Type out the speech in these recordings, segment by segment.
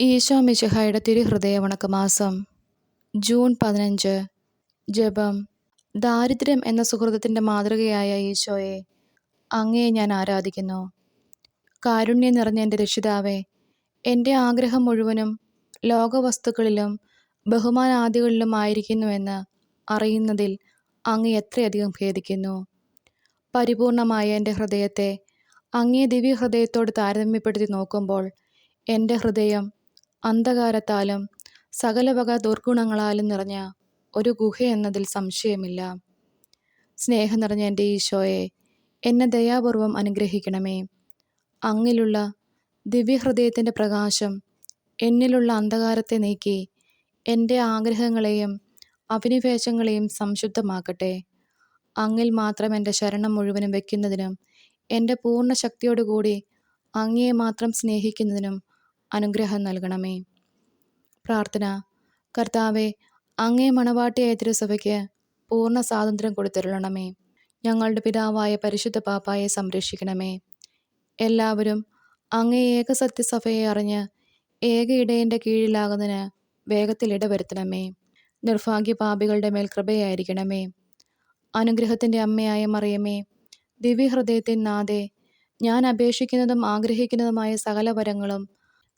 ഈശോ മിശിഹായുടെ തിരുഹൃദയ വണക്കമാസം ജൂൺ പതിനഞ്ച്. ജപം. ദാരിദ്ര്യം എന്ന സുഹൃതത്തിന്റെ മാതൃകയായ ഈശോയെ അങ്ങയെ ഞാൻ ആരാധിക്കുന്നു. കാരുണ്യം നിറഞ്ഞ എന്റെ രക്ഷിതാവേ എന്റെ ആഗ്രഹം മുഴുവനും ലോകവസ്തുക്കളിലും ബഹുമാനാദികളിലും ആയിരിക്കുന്നുവെന്ന് അറിയുന്നതിൽ അങ്ങ് എത്രയധികം ഖേദിക്കുന്നു പരിപൂർണമായ എന്റെ ഹൃദയത്തെ അങ്ങേ ദിവ്യഹൃദയത്തോട് താരതമ്യപ്പെടുത്തി നോക്കുമ്പോൾ എന്റെ ഹൃദയം അന്ധകാരത്താലും സകലവക ദുർഗുണങ്ങളാലും നിറഞ്ഞ ഒരു ഗുഹ എന്നതിൽ സംശയമില്ല. സ്നേഹം നിറഞ്ഞ എന്റെ ഈശോയെ എന്നെ ദയാപൂർവം അനുഗ്രഹിക്കണമേ. അങ്ങിലുള്ള ദിവ്യഹൃദയത്തിന്റെ പ്രകാശം എന്നിലുള്ള അന്ധകാരത്തെ നീക്കി എന്റെ ആഗ്രഹങ്ങളെയും അഭിനിവേശങ്ങളെയും സംശുദ്ധമാക്കട്ടെ. അങ്ങിൽ മാത്രം എന്റെ ശരണം മുഴുവനും വയ്ക്കുന്നതിനും എന്റെ പൂർണ ശക്തിയോടുകൂടി അങ്ങയെ മാത്രം സ്നേഹിക്കുന്നതിനും അനുഗ്രഹം നൽകണമേ. പ്രാർത്ഥന. കർത്താവെ അങ്ങേ മണവാട്ടിയായ തിരുസഭയ്ക്ക് പൂർണ സ്വാതന്ത്ര്യം കൊടുത്തിരുളണമേ. ഞങ്ങളുടെ പിതാവായ പരിശുദ്ധ പാപ്പായെ സംരക്ഷിക്കണമേ. എല്ലാവരും അങ്ങേ ഏക സത്യസഭയെ അറിഞ്ഞ് ഏക ഇടയന്റെ കീഴിലാകുന്നതിന് വേഗത്തിൽ ഇടവരുത്തണമേ. നിർഭാഗ്യ പാപികളുടെ മേൽ കൃപയായിരിക്കണമേ. അനുഗ്രഹത്തിന്റെ അമ്മയായ മറിയമേ ദിവ്യഹൃദയത്തിൻ നാഥേ ഞാൻ അപേക്ഷിക്കുന്നതും ആഗ്രഹിക്കുന്നതുമായ സകല വരങ്ങളും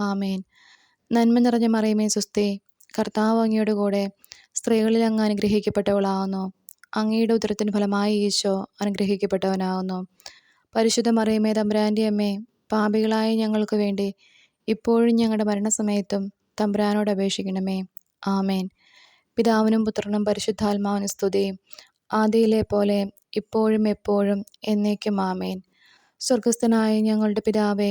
ആമേൻ. നന്മ നിറഞ്ഞ മറിയമേ സുസ്തേ കർത്താവ് അങ്ങയുടെ കൂടെ സ്ത്രീകളിൽ അങ്ങ് അനുഗ്രഹിക്കപ്പെട്ടവളാകുന്നു അങ്ങയുടെ ഉദരത്തിന് ഫലമായി ഈശോ അനുഗ്രഹിക്കപ്പെട്ടവനാകുന്നു പരിശുദ്ധ മറിയമേ തമ്പുരാന്റെ അമ്മേ പാപികളായ ഞങ്ങൾക്ക് വേണ്ടി ഇപ്പോഴും ഞങ്ങളുടെ മരണസമയത്തും തമ്പുരാനോട് അപേക്ഷിക്കണമേ. ആമേൻ. പിതാവിനും പുത്രനും പരിശുദ്ധാത്മാവിനും സ്തുതി. ആദിയിലെ പോലെ ഇപ്പോഴും എപ്പോഴും എന്നേക്കും ആമേൻ. സ്വർഗസ്ഥനായ ഞങ്ങളുടെ പിതാവേ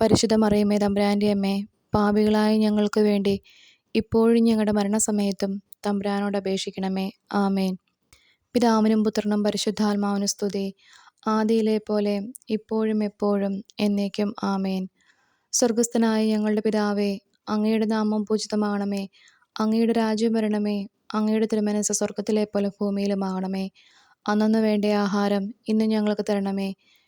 പരിശുദ്ധ മറിയമ്മേ തമ്പുരാന്റെ അമ്മേ പാപികളായ ഞങ്ങൾക്ക് വേണ്ടി ഇപ്പോഴും ഞങ്ങളുടെ മരണസമയത്തും തമ്പുരാനോട് അപേക്ഷിക്കണമേ. ആമേൻ. പിതാവിനും പുത്രനും പരിശുദ്ധാത്മാവിനും സ്തുതി. ആദിയിലെ പോലെ ഇപ്പോഴും എപ്പോഴും എന്നേക്കും ആമേൻ. സ്വർഗസ്ഥനായ ഞങ്ങളുടെ പിതാവേ അങ്ങയുടെ നാമം പൂജിതമാകണമേ. അങ്ങയുടെ രാജ്യം വരണമേ. അങ്ങയുടെ തിരുമനസ് സ്വർഗത്തിലെ പോലെ ഭൂമിയിലുമാകണമേ. അന്നു വേണ്ട ആഹാരം ഇന്ന് ഞങ്ങൾക്ക് തരണമേ.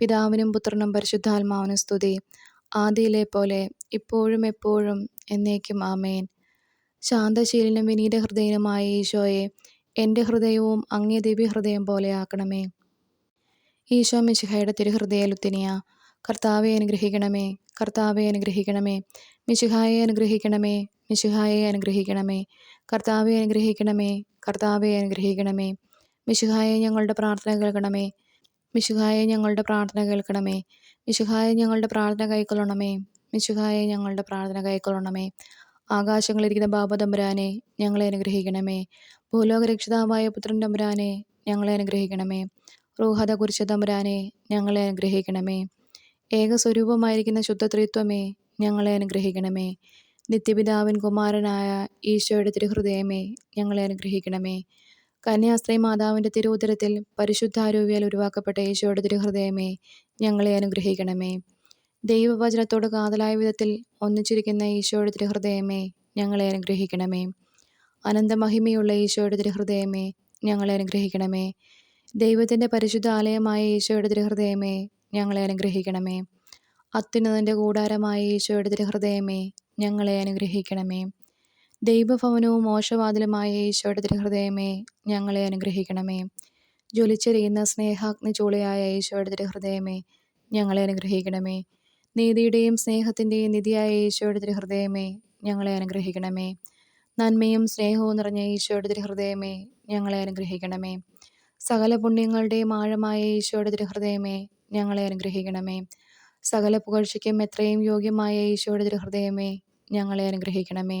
പിതാവിനും പുത്രനും പരിശുദ്ധാത്മാവിനും സ്തുതി. ആദിയിലെ പോലെ ഇപ്പോഴും എപ്പോഴും എന്നേക്കും ആമേൻ. ശാന്തശീലനും വിനീത ഹൃദയനുമായ ഈശോയെ എന്റെ ഹൃദയവും അങ്ങേ ദിവ്യഹൃദയം പോലെ ആക്കണമേ. ഈശോ മിശിഹയുടെ തിരുഹൃദയ ലുത്തിനിയ കർത്താവെ അനുഗ്രഹിക്കണമേ കർത്താവെ അനുഗ്രഹിക്കണമേ മിശിഹായെ അനുഗ്രഹിക്കണമേ മിശിഹായെ അനുഗ്രഹിക്കണമേ കർത്താവെ അനുഗ്രഹിക്കണമേ കർത്താവെ അനുഗ്രഹിക്കണമേ മിശിഹായെ ഞങ്ങളുടെ പ്രാർത്ഥന കേൾക്കണമേ മിശുഹായെ ഞങ്ങളുടെ പ്രാർത്ഥന കേൾക്കണമേ. മിശുഹായെ ഞങ്ങളുടെ പ്രാർത്ഥന കൈക്കൊള്ളണമേ. മിശുഹായെ ഞങ്ങളുടെ പ്രാർത്ഥന കൈക്കൊള്ളണമേ. ആകാശങ്ങളിരിക്കുന്ന ബാബ തമ്പുരാനെ ഞങ്ങളെ അനുഗ്രഹിക്കണമേ. ഭൂലോക രക്ഷിതാവായ പുത്രൻ തമ്പുരാനെ ഞങ്ങളെ അനുഗ്രഹിക്കണമേ. റൂഹത കുരിശ തമ്പുരാനെ ഞങ്ങളെ അനുഗ്രഹിക്കണമേ. ഏകസ്വരൂപമായിരിക്കുന്ന ശുദ്ധത്രിത്വമേ ഞങ്ങളെ അനുഗ്രഹിക്കണമേ. നിത്യപിതാവിൻ കുമാരനായ ഈശോയുടെ തിരുഹൃദയമേ ഞങ്ങളെ അനുഗ്രഹിക്കണമേ. കന്യാസ്ത്രീ മാതാവിന്റെ തിരുവുദരത്തിൽ പരിശുദ്ധാരൂപിയാൽ ഉരുവാക്കപ്പെട്ട ഈശോയുടെ തിരുഹൃദയമേ ഞങ്ങളെ അനുഗ്രഹിക്കണമേ. ദൈവവചനത്തോട് കാതലായ വിധത്തിൽ ഒന്നിച്ചിരിക്കുന്ന ഈശോയുടെ തിരുഹൃദയമേ ഞങ്ങളെ അനുഗ്രഹിക്കണമേ. അനന്തമഹിമയുള്ള ഈശോയുടെ തിരുഹൃദയമേ ഞങ്ങളെ അനുഗ്രഹിക്കണമേ. ദൈവത്തിന്റെ പരിശുദ്ധ ആലയമായ ഈശോയുടെ തിരുഹൃദയമേ ഞങ്ങളെ അനുഗ്രഹിക്കണമേ. അത്യുന്നതന്റെ കൂടാരമായ ഈശോയുടെ തിരുഹൃദയമേ ഞങ്ങളെ അനുഗ്രഹിക്കണമേ. ദൈവഭവനവും മോശവാതിലുമായ ഈശോയുടെ തിരുഹൃദയമേ ഞങ്ങളെ അനുഗ്രഹിക്കണമേ. ജ്വലിച്ചെറിയുന്ന സ്നേഹാഗ്നി ചൂളയായ ഈശോയുടെ തിരുഹൃദയമേ ഞങ്ങളെ അനുഗ്രഹിക്കണമേ. നീതിയുടെയും സ്നേഹത്തിന്റെയും നിധിയായ ഈശോയുടെ തിരുഹൃദയമേ ഞങ്ങളെ അനുഗ്രഹിക്കണമേ. നന്മയും സ്നേഹവും നിറഞ്ഞ ഈശോയുടെ തിരുഹൃദയമേ ഞങ്ങളെ അനുഗ്രഹിക്കണമേ. സകല പുണ്യങ്ങളുടെയും ആഴമായ ഈശോയുടെ തിരുഹൃദയമേ ഞങ്ങളെ അനുഗ്രഹിക്കണമേ. സകല പുകഴ്ചയ്ക്കും എത്രയും യോഗ്യമായ ഈശോയുടെ തിരുഹൃദയമേ ഞങ്ങളെ അനുഗ്രഹിക്കണമേ.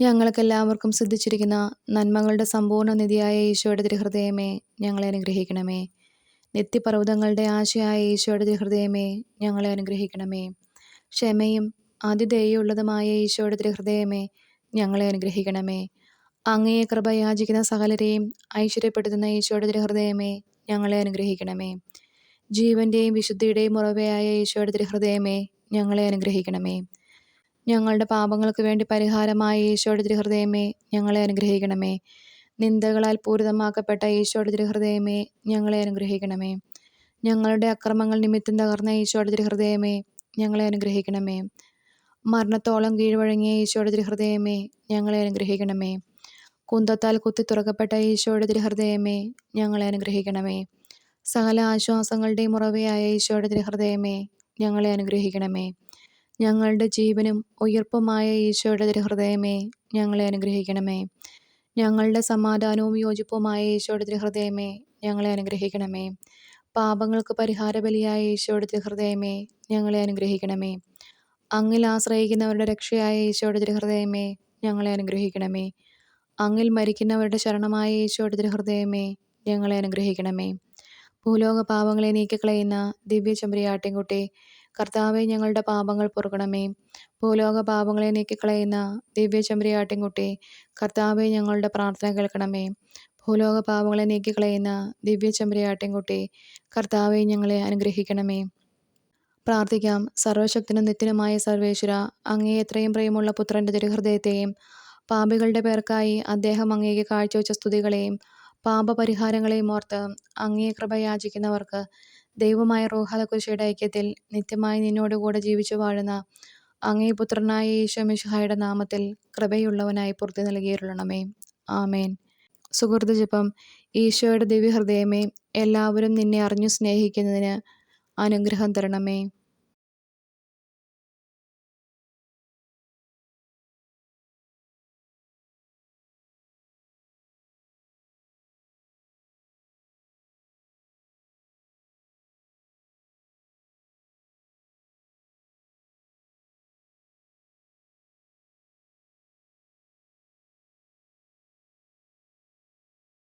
ഞങ്ങൾക്കെല്ലാവർക്കും സിദ്ധിച്ചിരിക്കുന്ന നന്മകളുടെ സമ്പൂർണ നിധിയായ ഈശോയുടെ തിരുഹൃദയമേ ഞങ്ങളെ അനുഗ്രഹിക്കണമേ. നിത്യപർവതങ്ങളുടെ ആശയായ ഈശോയുടെ തിരുഹൃദയമേ ഞങ്ങളെ അനുഗ്രഹിക്കണമേ. ക്ഷമയും അതിഥേയുള്ളതുമായ ഈശോയുടെ തിരുഹൃദയമേ ഞങ്ങളെ അനുഗ്രഹിക്കണമേ. അങ്ങയെ കൃപ യാചിക്കുന്ന സകലരെയും ഐശ്വര്യപ്പെടുത്തുന്ന ഈശോയുടെ തിരുഹൃദയമേ ഞങ്ങളെ അനുഗ്രഹിക്കണമേ. ജീവന്റെയും വിശുദ്ധിയുടെയും ഉറവയായ ഈശോയുടെ തിരുഹൃദയമേ ഞങ്ങളെ അനുഗ്രഹിക്കണമേ. ഞങ്ങളുടെ പാപങ്ങൾക്ക് വേണ്ടി പരിഹാരമായ ഈശോയുടെ തിരുഹൃദയമേ ഞങ്ങളെ അനുഗ്രഹിക്കണമേ. നിന്ദകളാൽ പൂരിതമാക്കപ്പെട്ട ഈശോയുടെ തിരുഹൃദയമേ ഞങ്ങളെ അനുഗ്രഹിക്കണമേ. ഞങ്ങളുടെ അക്രമങ്ങൾ നിമിത്തം തകർന്ന ഈശോയുടെ തിരുഹൃദയമേ ഞങ്ങളെ അനുഗ്രഹിക്കണമേ. മരണത്തോളം കീഴ്വഴങ്ങിയ ഈശോയുടെ തിരുഹൃദയമേ ഞങ്ങളെ അനുഗ്രഹിക്കണമേ. കുന്തത്താൽ കുത്തി തുറക്കപ്പെട്ട ഈശോയുടെ തിരുഹൃദയമേ ഞങ്ങളെ അനുഗ്രഹിക്കണമേ. സകല ആശ്വാസങ്ങളുടെയും ഉറവയായ ഈശോയുടെ തിരുഹൃദയമേ ഞങ്ങളെ അനുഗ്രഹിക്കണമേ. ഞങ്ങളുടെ ജീവനും ഉയർപ്പുമായ ഈശോയുടെ തിരുഹൃദയമേ ഞങ്ങളെ അനുഗ്രഹിക്കണമേ. ഞങ്ങളുടെ സമാധാനവും യോജിപ്പുമായ ഈശോയുടെ തിരുഹൃദയമേ ഞങ്ങളെ അനുഗ്രഹിക്കണമേ. പാപങ്ങൾക്ക് പരിഹാരബലിയായ ഈശോയുടെ തിരുഹൃദയമേ ഞങ്ങളെ അനുഗ്രഹിക്കണമേ. അങ്ങിൽ ആശ്രയിക്കുന്നവരുടെ രക്ഷയായ ഈശോയുടെ തിരുഹൃദയമേ ഞങ്ങളെ അനുഗ്രഹിക്കണമേ. അങ്ങിൽ മരിക്കുന്നവരുടെ ശരണമായ ഈശോയുടെ തിരുഹൃദയമേ ഞങ്ങളെ അനുഗ്രഹിക്കണമേ. ഭൂലോക പാപങ്ങളെ നീക്കിക്കളയുന്ന ദിവ്യ ചെമ്പരിയാട്ടിൻകുട്ടി കർത്താവെ ഞങ്ങളുടെ പാപങ്ങൾ പൊറുക്കണമേ. ഭൂലോക പാപങ്ങളെ നീക്കിക്കളയുന്ന ദിവ്യ ചെമ്പരിയാട്ടിൻകുട്ടി കർത്താവെ ഞങ്ങളുടെ പ്രാർത്ഥന കേൾക്കണമേ. ഭൂലോക പാപങ്ങളെ നീക്കിക്കളയുന്ന ദിവ്യ ചെമ്പരിയാട്ടിൻകുട്ടി കർത്താവെ ഞങ്ങളെ അനുഗ്രഹിക്കണമേ. പ്രാർത്ഥിക്കാം. സർവശക്തനും നിത്യനുമായ സർവേശ്വര അങ്ങേ എത്രയും പ്രിയമുള്ള പുത്രന്റെ തിരുഹൃദയത്തെയും പാപികളുടെ പേർക്കായി അദ്ദേഹം അങ്ങേക്ക് കാഴ്ചവെച്ച സ്തുതികളെയും പാപപരിഹാരങ്ങളെയും ഓർത്ത് അങ്ങേ കൃപ യാചിക്കുന്നവർക്ക് ദൈവമായ റോഹാദകുശയുടെ ഐക്യത്തിൽ നിത്യമായി നിന്നോടുകൂടെ ജീവിച്ചു വാഴുന്ന അങ്ങേ പുത്രനായ ഈശോ നാമത്തിൽ കൃപയുള്ളവനായി പൂർത്തി നൽകിയിരുള്ളണമേ ആമേൻ. സുഹൃത്ത് ജപം ഈശോയുടെ ദിവ്യഹൃദയമേ എല്ലാവരും നിന്നെ അറിഞ്ഞു സ്നേഹിക്കുന്നതിന് അനുഗ്രഹം തരണമേ.